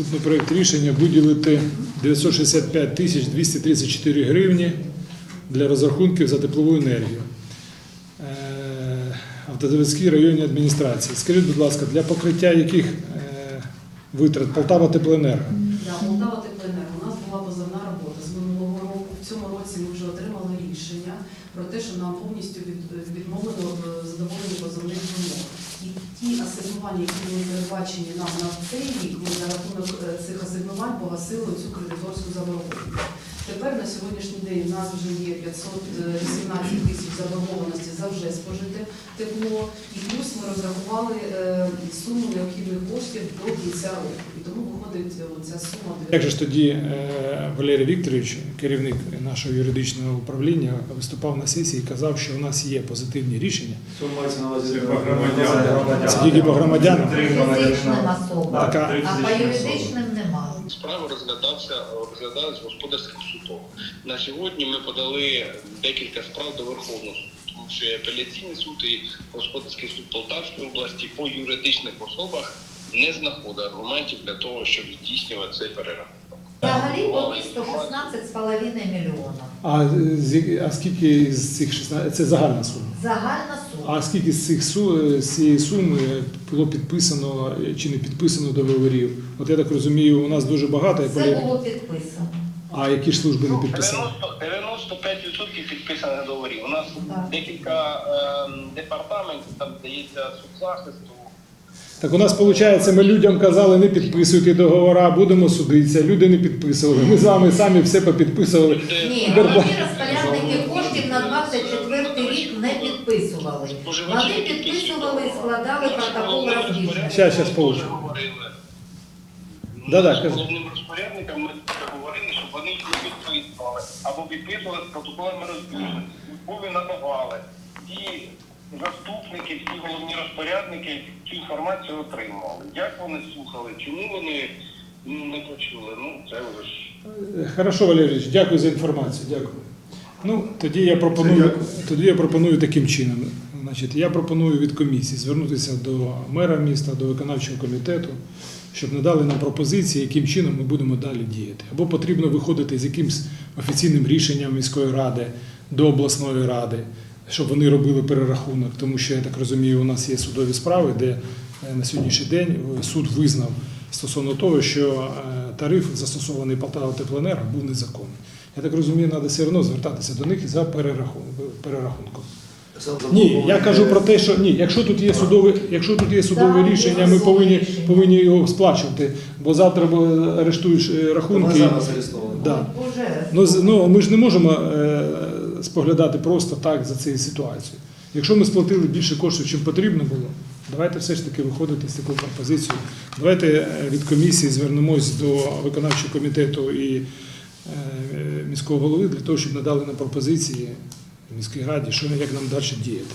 Наступний проєкт рішення виділити 965 тисяч 234 гривні для розрахунків за теплову енергію. Е, Автозаводській районній адміністрації. Скажіть, будь ласка, для покриття яких е, витрат Полтава теплоенерго? Да, Молдава Теплоенерго. У нас була позовна робота з минулого року. В цьому році ми вже отримали рішення про те, що нам повністю від- відмовлено в позовних вимог. І асигнування, які були передбачені нам на цей рік, ми за рахунок е, цих асигнувань погасили цю кредиторську заборгованість. Тепер на сьогоднішній день у нас вже є 518 тисяч заборгованості за вже спожите тепло, і плюс ми розрахували е, суму необхідних коштів до кінця року. І тому виходить е, ця сума. Як же ж тоді е, Валерій Вікторович, керівник нашого юридичного управління, виступав на сесії і казав, що у нас є позитивні рішення. Це по громадянам. Це тільки по громадянам. Фізичним особам, а- а по юридичним немає. Справа розглядався розглядалась господарським судах. На сьогодні ми подали декілька справ до Верховного суду, тому що і апеляційний суд і господарський суд Полтавської області по юридичних особах не знаходить аргументів для того, щоб здійснювати цей перерахунок. Взагалі по місту 16,5 мільйона. А, з- а скільки з цих 16, це загальна сума? Загальна сума. А скільки з цих су- з цієї суми було підписано чи не підписано договорів? От я так розумію, у нас дуже багато, як Це Валерій. було підписано. А які ж служби не підписали? 90, 95% підписаних договорів. У нас Так. декілька ем, департаментів, там здається соцзахисту. Так у нас виходить, ми людям казали, не підписуйте договори, будемо судитися. Люди не підписували. Ми з вами самі все попідписували. Ні, головні розпорядники коштів на 24 рік не підписували. Вони підписували і складали протокол розбіжності. Щас, щас, получу. Кажи. Головним розпорядникам ми говорили, щоб вони їх не підписували або підписували з протоколами розбіжності. Службові надавали. І заступники, всі головні розпорядники цю інформацію отримували. Як вони слухали, чому вони ну, не почули? Ну, це вже ж. Хорошо, Валерійович, дякую за інформацію. Дякую. Ну, тоді я пропоную, тоді я пропоную таким чином. Значить, я пропоную від комісії звернутися до мера міста, до виконавчого комітету, щоб надали нам пропозиції, яким чином ми будемо далі діяти. Або потрібно виходити з якимсь офіційним рішенням міської ради до обласної ради, щоб вони робили перерахунок, тому що я так розумію, у нас є судові справи, де е, на сьогоднішній день е, суд визнав стосовно того, що е, тариф, застосований Полтава Теплоенерго, був незаконний. Я так розумію, треба все одно звертатися до них за перерахун- перерахунком. Ні, я кажу про те, що ні, якщо тут є судове, якщо тут є судове рішення, ми повинні, повинні його сплачувати, бо завтра арештуєш рахунки. зараз. Да. Ну, ну, ми ж не можемо е, споглядати просто так за цією ситуацією. Якщо ми сплатили більше коштів, чим потрібно було, давайте все ж таки виходити з такою пропозицією. Давайте е, від комісії звернемось до виконавчого комітету і е, міського голови для того, щоб надали нам пропозиції міській раді, що як нам далі діяти.